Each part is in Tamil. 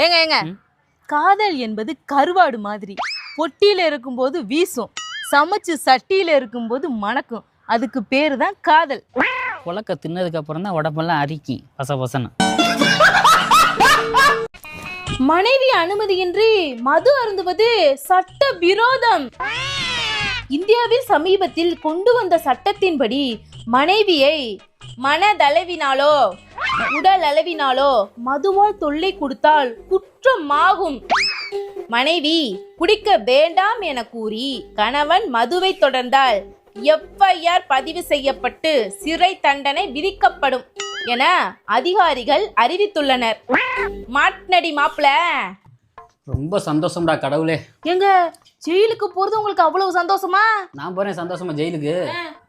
ஏங்க ஏங்க. காதல் என்பது கருவாடு மாதிரி. பொட்டியில இருக்கும்போது வீசும். சமைச்சு சட்டியில இருக்கும்போது மணக்கும். அதுக்கு பேரு தான் காதல். உலக்க தின்னதுக்கு அப்புறம் தான் உடம்பெல்லாம் அரிக்கி. பச பசன்னு மனைவி அனுமதியின்றி மது அருந்துவது சட்ட விரோதம். இந்தியாவில் சமீபத்தில் கொண்டு வந்த சட்டத்தின்படி மனைவியை மனதளவினாலோ உடல் அளவினாலோ மதுவால் தொல்லை கொடுத்தால் குற்றமாகும். மனைவி குடிக்க வேண்டாம் என கூறி கணவன் மதுவை தொடர்ந்தால் எஃப்ஐஆர் பதிவு செய்யப்பட்டு சிறை தண்டனை விதிக்கப்படும் என அதிகாரிகள் அறிவித்துள்ளனர். மாட்னடி மாப்பிள. ரொம்ப சந்தோஷம்டா கடவுளே. எங்க? ஜெயிலுக்கு போறது உங்களுக்கு அவ்வளவு சந்தோஷமா? நான் போறேன் சந்தோஷமா ஜெயிலுக்கு.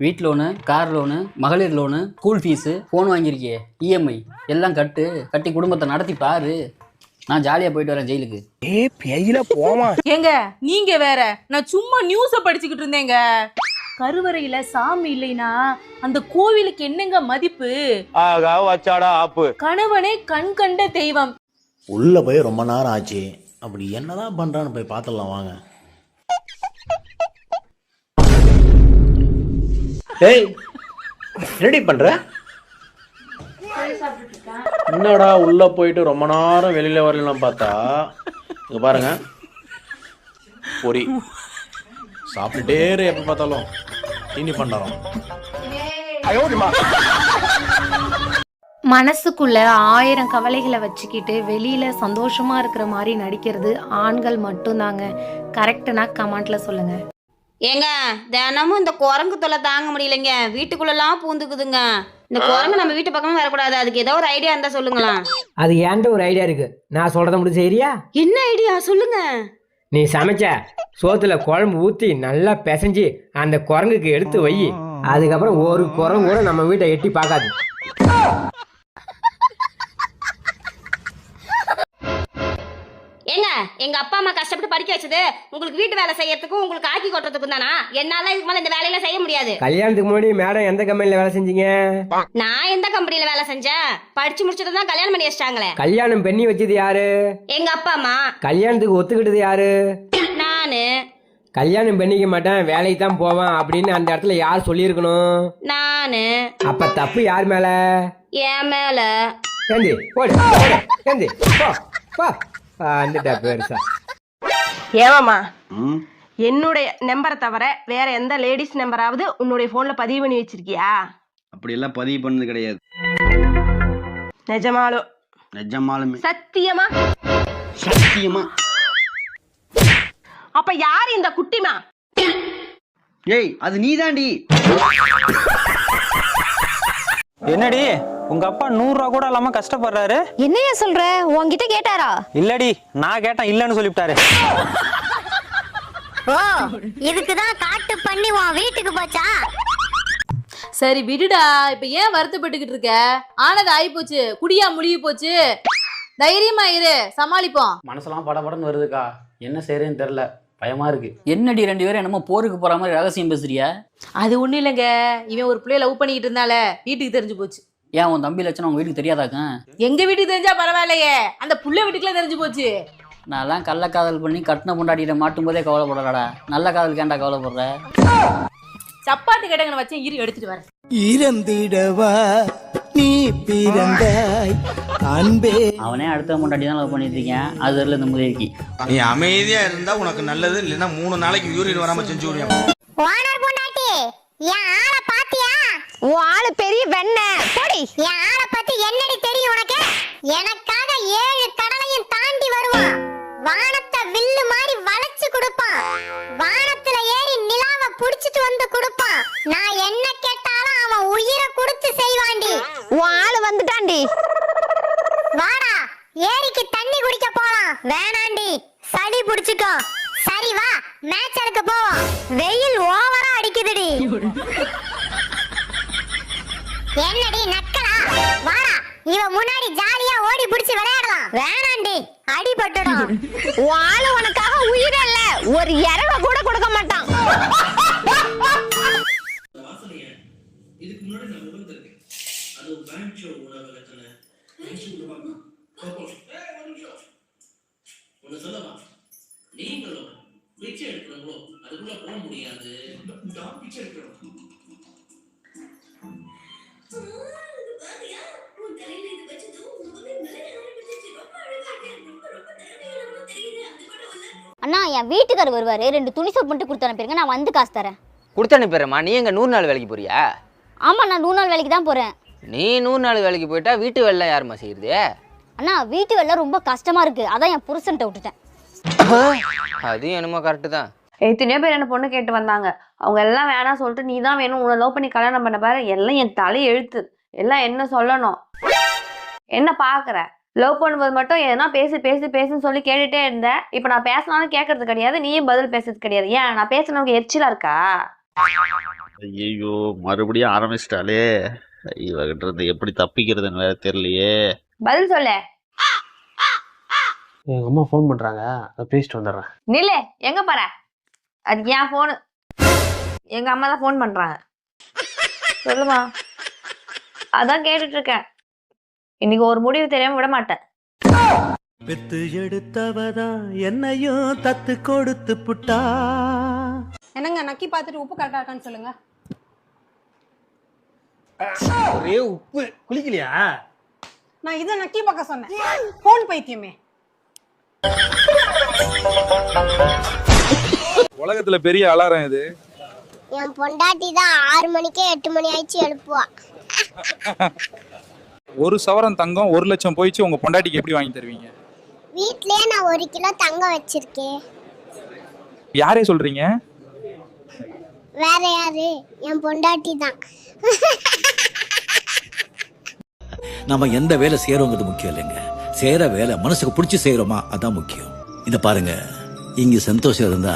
வீட் லோனு கார் லோனு மகளிர் லோனு ஸ்கூல் ஃபீஸு ஃபோன் வாங்கியிருக்கியே இஎம்ஐ எல்லாம் கட்டு கட்டி குடும்பத்தை நடத்தி பாரு. நான் ஜாலியாக போயிட்டு வரேன் ஜெயிலுக்கு. ஏ பெயில போமா. ஏங்க நீங்க வேற. நான் சும்மா நியூஸ படிச்சுக்கிட்டு இருந்தேங்க. கருவறையில சாமி இல்லைனா அந்த கோவிலுக்கு என்னங்க மதிப்பு? ஆகா வச்சாடா ஆப்பு. கணவனே கண் கண்ட தெய்வம். உள்ள போய் ரொம்ப நேரம் ஆச்சு. அப்படி என்னதான் பண்றான்னு போய் பார்த்துடலாம் வாங்க. டேய் ரெடி பண்ற? என்னடா உள்ள போயிட்டு ரொம்ப நேரம் வெளியில வரலாம் பார்த்தா? இங்க பாருங்க. பொரி சாப்பிட்டுட்டே இரு எப்ப பார்த்தாலும். தீனி பண்டாரம் மனசுக்குள்ள ஆயிரம் கவலைகளை வச்சுக்கிட்டு வெளியில சந்தோஷமா இருக்கிற மாதிரி நடிக்கிறது ஆண்கள் மட்டும்தாங்க. கரெக்டுனா கமெண்ட்ல சொல்லுங்க. ஏங்க தினமும் இந்த குரங்கு தொல்லை தாங்க முடியலைங்க. வீட்டுக்குள்ளெல்லாம் பூந்துக்குதுங்க. இந்த குரங்கு நம்ம வீட்டு பக்கமே வரக்கூடாது. அதுக்கு ஏதோ ஒரு ஐடியா இருந்தா சொல்லுங்களேன். அது ஏன்ட்ட ஒரு ஐடியா இருக்கு. நான் சொல்றத மட்டும் செய்யறியா என்ன ஐடியா சொல்லுங்க. நீ சமைச்ச சோத்துல குழம்பு ஊத்தி நல்லா பிசைஞ்சு அந்த குரங்குக்கு எடுத்து வை. அதுக்கப்புறம் ஒரு குரங்கு கூட நம்ம வீட்டை எட்டி பார்க்காது. ஏங்க எங்க அப்பா அம்மா கஷ்டப்பட்டு படிக்க வச்சது உங்களுக்கு வீட்டு வேலை செய்யறதுக்கும் உங்களுக்கு ஆக்கி கொட்டுறதுக்கும் தானா? என்னால இதுக்கு மேல இந்த வேலையெல்லாம் செய்ய முடியாது. கல்யாணத்துக்கு முன்னாடி மேடம் எந்த கம்பெனில வேலை செஞ்சீங்க? நான் எந்த கம்பெனில வேலை செஞ்சேன்? படிச்சு முடிச்சுட்டு தான் கல்யாணம் பண்ணி வச்சிட்டாங்களே. கல்யாணம் பண்ணி வச்சது யாரு? எங்க அப்பா அம்மா. கல்யாணத்துக்கு ஒத்துக்கிட்டது யாரு? நானு. கல்யாணம் பண்ணிக்க மாட்டேன் வேலைக்கு தான் போவேன் அப்படின்னு அந்த இடத்துல யார் சொல்லியிருக்கணும்? நானு. அப்ப தப்பு யார் மேல? என் மேல. ஏந்தி போடு போடு, ஏந்தி போ போ. வந்துட்டா பெருசா. ஏமாம்மா என்னுடைய நம்பரை தவிர வேற எந்த லேடிஸ் நம்பராவது உன்னுடைய போன்ல பதிவு பண்ணி வச்சிருக்கியா? அப்படியெல்லாம் பதிவு பண்ணது கிடையாது. நிஜமாலோ? நிஜமாலுமே. சத்தியமா? சத்தியமா. அப்ப யார் இந்த குட்டிமா? ஏய் அது நீதாண்டி. என்னடி? உங்க அப்பா நூறு ரூபா கூட இல்லாம கஷ்டப்படுறாரு. என்னைய சொல்ற? உன்கிட்ட கேட்டாரா? இல்லடி நான் கேட்டேன் இல்லன்னு சொல்லிவிட்டாரு. ஓ இதுக்குதான் காட்டு பண்ணி உன் வீட்டுக்கு போச்சா? சரி விடுடா. இப்ப ஏன் வருத்தப்பட்டுக்கிட்டு இருக்க? ஆனது ஆயிப்போச்சு. குடியா முழுகி போச்சு. தைரியமா இரு. சமாளிப்போம். மனசெல்லாம் படபடன்னு வருதுக்கா. என்ன செய்யறேன்னு தெரில பயமா இருக்கு. என்னடி ரெண்டு பேரும் என்னமோ போருக்கு போற மாதிரி ரகசியம் பேசுறியா? அது ஒண்ணும் இல்லைங்க. இவன் ஒரு பிள்ளைய லவ் பண்ணிக்கிட்டு இருந்தால. வீட்டுக்கு தெரிஞ்சு போச்சு. ஏன் உன் தம்பி லட்சணம் உங்க வீட்டுக்கு தெரியாதாக்கா? எங்க வீட்டுக்கு தெரிஞ்சா பரவாயில்லையே. அந்த புள்ள வீட்டுக்குலாம் தெரிஞ்சு போச்சு. நான்லாம் கள்ள காதல் பண்ணி கட்டின பொண்டாட்டிகிட்ட மாட்டும் போதே கவலைப்படுறடா. நல்ல காதல் கேண்டா கவலைப்படுற? சப்பாத்தி கடங்கன வச்சேன் இரு எடுத்துட்டு வரேன். இறந்திடவா? நீ பிறந்தாய். அன்பே. அவனே அடுத்த பொண்டாட்டி தான் லவ் பண்ணிட்டு இருக்கேன். அது தெரியல இந்த முதலிக்கு நீ அமைதியா இருந்தா உனக்கு நல்லது இல்லைன்னா மூணு நாளைக்கு யூரின் வராம செஞ்சு விடுவேன். ஓனர் பொண்டாட்டி என் ஆளை பாத்தியா? உன் ஆளு பெரிய வெண்ண. போடி. என் ஆளை பத்தி என்னடி தெரியும் உனக்கு? எனக்காக ஏழு கடலையும் தாண்டி வருவான். வானத்தை வில்லு மாதிரி வளைச்சு கொடுப்பான். வானத்துல ஏறி நிலாவை புடிச்சிட்டு வந்து கொடுப்பான். நான் என்ன கேட்டாலும் அவன் உயிரை கொடுத்து செய்வாண்டி. உன் ஆளு வந்துட்டாண்டி. வாடா. ஏரிக்கு தண்ணி குடிக்க போலாம். வேணாண்டி. சளி புடிச்சுக்கோ. சரி வா மேட்ச் எடுக்க போவோம். வெயில் ஓவரா அடிக்குதுடி. என்னடி நக்கலா? வாடா. இவ முன்னாடி ஜாலியா ஓடி புடிச்சு விளையாடலாம். வேணாண்டி. அடிபட்டுடும். ஆளு உனக்காக உயிரே இல்ல. ஒரு இரவ கூட கொடுக்க மாட்டான். அண்ணா என் வீட்டுக்காரர் வருவாரு ரெண்டு துணி சோப் மட்டும் கொடுத்து அனுப்பிடுங்க நான் வந்து காசு தரேன். கொடுத்து அனுப்பிடுறேம்மா. நீ எங்க நூறு நாள் வேலைக்கு போறியா? ஆமா நான் நூறு நாள் வேலைக்கு தான் போறேன். நீ நூறு நாள் வேலைக்கு போயிட்டா வீட்டு வேலை யாரும்மா செய்யுது அண்ணா வீட்டு வேலை ரொம்ப கஷ்டமா இருக்கு. அதான் என் புருஷன்ட்ட விட்டுட்டேன். அதுவும் என்னமோ கரெக்டு தான். எத்தனையோ பேர் என்ன பொண்ணு கேட்டு வந்தாங்க. அவங்க எல்லாம் வேணாம் சொல்லிட்டு நீ தான் வேணும் உன்னை லவ் பண்ணி கல்யாணம் பண்ண பாரு. எல்லாம் என் தலை எழுத்து எல்லாம் என்ன சொல்லணும்? என்ன பாக்குற லவ் பண்ணும்போது மட்டும் எதனா பேசு பேசு பேசுன்னு சொல்லி கேட்டுட்டே இருந்தேன் இப்போ நான் பேசினாலும் கேட்கறது கிடையாது நீயும் பதில் பேசுறது கிடையாது. ஏன்? நான் பேசினவங்க எரிச்சலா இருக்கா? ஐயோ மறுபடியும் ஆரம்பிச்சிட்டாலே இவகிட்ட இருந்து எப்படி தப்பிக்கிறதுன்னு வேற தெரியலையே. பதில் சொல்லு. எங்கள் அம்மா ஃபோன் பண்ணுறாங்க அதை பேசிட்டு வந்துடுறேன். நில்லு எங்க போற? அது என் ஃபோனு எங்க அம்மா தான் ஃபோன் பண்றாங்க. சொல்லுமா. அதான் கேட்டுட்டு இருக்கேன். இன்னைக்கு ஒரு முடிவு தெரியாம விட மாட்டேன். பெத்து எடுத்தவதான் என்னையும் தத்து கொடுத்து புட்டா? என்னங்க நக்கி பார்த்துட்டு உப்பு கரெக்டா இருக்கான்னு சொல்லுங்க. ஒரே உப்பு. குளிக்கலையா? நான் இதை நக்கி பார்க்க சொன்னேன். ஃபோன் பைத்தியமே. உலகத்துல பெரிய அலாரம் இது. என் பொண்டாட்டி தான் ஆறு மணிக்கே எட்டு மணி ஆயிடுச்சு எழுப்புவா. ஒரு சவரன் தங்கம் ஒரு லட்சம் போயிடுச்சு உங்க பொண்டாட்டிக்கு எப்படி வாங்கி தருவீங்க? வீட்லயே நான் ஒரு கிலோ தங்கம் வச்சிருக்கேன் யாரே சொல்றீங்க? வேற யாரு? என் பொண்டாட்டி தான். நம்ம எந்த வேலை செய்யறோங்கிறது முக்கியம் இல்லைங்க. செய்யற வேலை மனசுக்கு பிடிச்சி செய்யறோமா அதான் முக்கியம். இத பாருங்க. இங்க சந்தோஷம் இருந்தா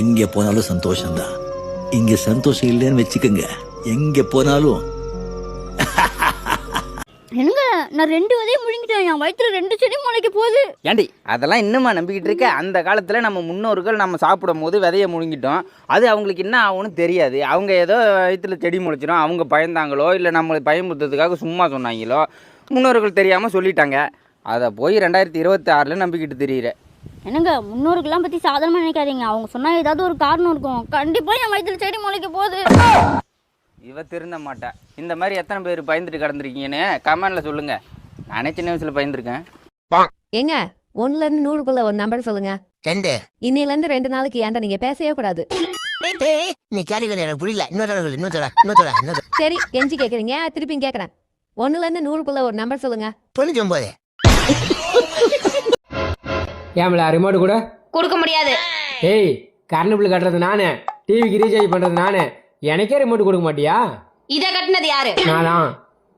எங்க போனாலும் சந்தோஷம்தான். இங்க சந்தோஷம் இல்லைன்னு வச்சுக்கோங்க. எங்க போனாலும் நான் ரெண்டு வதையும் முழுங்கிட்டேன். என் வயிற்றுல ரெண்டு செடி முளைக்க போகுது. ஏண்டி அதெல்லாம் இன்னுமா நம்பிக்கிட்டு இருக்க? அந்த காலத்தில் நம்ம முன்னோர்கள் நம்ம சாப்பிடும் போது விதைய முழுங்கிட்டோம். அது அவங்களுக்கு என்ன ஆகும்னு தெரியாது. அவங்க ஏதோ வயிற்றுல செடி முளைச்சிடும் அவங்க பயந்தாங்களோ இல்லை நம்மளை பயமுறுத்துறதுக்காக சும்மா சொன்னாங்களோ முன்னோர்கள் தெரியாமல் சொல்லிட்டாங்க. அதை போய் ரெண்டாயிரத்தி இருபத்தி ஆறில் நம்பிக்கிட்டு தெரியுற. என்னங்க முன்னோருக்கெல்லாம் பத்தி சாதாரணமா நினைக்காதீங்க. அவங்க சொன்னா ஏதாவது ஒரு காரணம் இருக்கும். கண்டிப்பா என் வயிற்றுல செடி முளைக்க போகுது. இவ திருந்த மாட்டா. இந்த மாதிரி எத்தனை பேர் பயந்துட்டு கிடந்திருக்கீங்கன்னு கமெண்ட்ல சொல்லுங்க. நானே சின்ன வயசுல பயந்துருக்கேன். ஏங்க ஒன்னுல இருந்து நூறுக்குள்ள ஒரு நம்பர் சொல்லுங்க. ரெண்டு. இன்னையில இருந்து ரெண்டு நாளைக்கு ஏன்டா நீங்க பேசவே கூடாது. நீ கேள்வி எனக்கு புரியல. இன்னொரு இன்னொரு இன்னொரு சரி கெஞ்சி கேக்குறீங்க திருப்பி கேக்குறேன் ஒன்னுல இருந்து நூறுக்குள்ள ஒரு நம்பர் சொல்லுங்க. தொண்ணூத்தி ஒன்பது ஏம்ல ரிமோட் கூட? கொடுக்க முடியாது. ஏய் கரண்ட் பில் கட்டுறது நானு. டிவிக்கு ரீசார்ஜ் பண்றது நானு. எனக்கே ரிமோட் கொடுக்க மாட்டியா? இதை கட்டினது யாரு? நான். தான்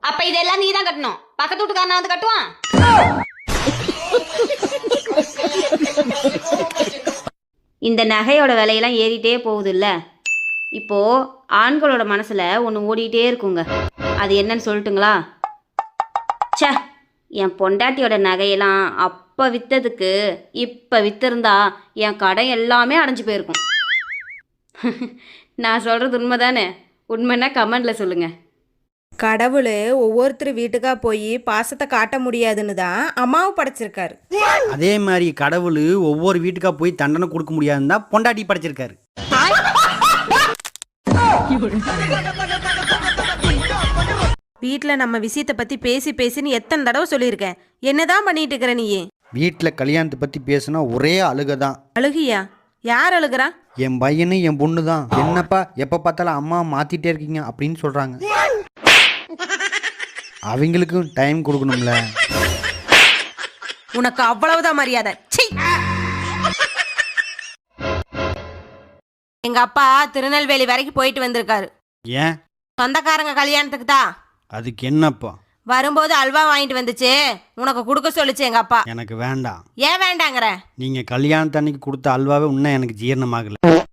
அப்ப இதெல்லாம் நீ தான் கட்டணும். பக்கத்து வீட்டுக்காரனா வந்து கட்டுவான். இந்த நகையோட விலையெல்லாம் ஏறிட்டே போகுதுல்ல. இப்போ ஆண்களோட மனசுல ஒன்று ஓடிட்டே இருக்குங்க. அது என்னன்னு சொல்லட்டுங்களா? ச்சே என் பொண்டாட்டியோட நகையெல்லாம் அப்போ விற்றதுக்கு இப்போ வித்திருந்தா என் கடை எல்லாமே அடைஞ்சு போயிருக்கும். நான் சொல்கிறது உண்மை தானே உண்மைன்னா கமெண்டில் சொல்லுங்கள் கடவுள் ஒவ்வொருத்தர் வீட்டுக்கா போய் பாசத்தை காட்ட முடியாதுன்னு தான் அம்மாவை படைச்சிருக்காரு. அதே மாதிரி கடவுள் ஒவ்வொரு வீட்டுக்கா போய் தண்டனை கொடுக்க முடியாதுன்னு தான் பொண்டாட்டி படைச்சிருக்காரு. வீட்டில் நம்ம விஷயத்தை பற்றி பேசி பேசின்னு எத்தனை தடவை சொல்லியிருக்கேன். என்னதான் பண்ணிட்டு இருக்கிற நீ வீட்டில் கல்யாணத்தை பற்றி பேசுனா ஒரே அழுக தான். அழுகியா? யார் அழுகுறா? என் பையனும் என் பொண்ணு தான் என்னப்பா எப்போ பார்த்தாலும் அம்மா மாத்திட்டே இருக்கீங்க அப்படின்னு சொல்றாங்க. அவங்களுக்கும் டைம் கொடுக்கணும்ல. உனக்கு அவ்வளவுதான் மரியாதை. சீ! எங்க அப்பா திருநெல்வேலி வரைக்கும் போயிட்டு வந்திருக்காரு. ஏன்? சொந்தக்காரங்க கல்யாணத்துக்கு தான் அதுக்கு என்னப்பா? வரும்போது அல்வா வாங்கிட்டு வந்துச்சு. உனக்கு கொடுக்க சொல்லுச்சு எங்க அப்பா. எனக்கு வேண்டாம். ஏன் வேண்டாங்கிற? நீங்கள் கல்யாணத்தன்னைக்கு கொடுத்த அல்வாவே இன்னும் எனக்கு ஜீரணமாகல.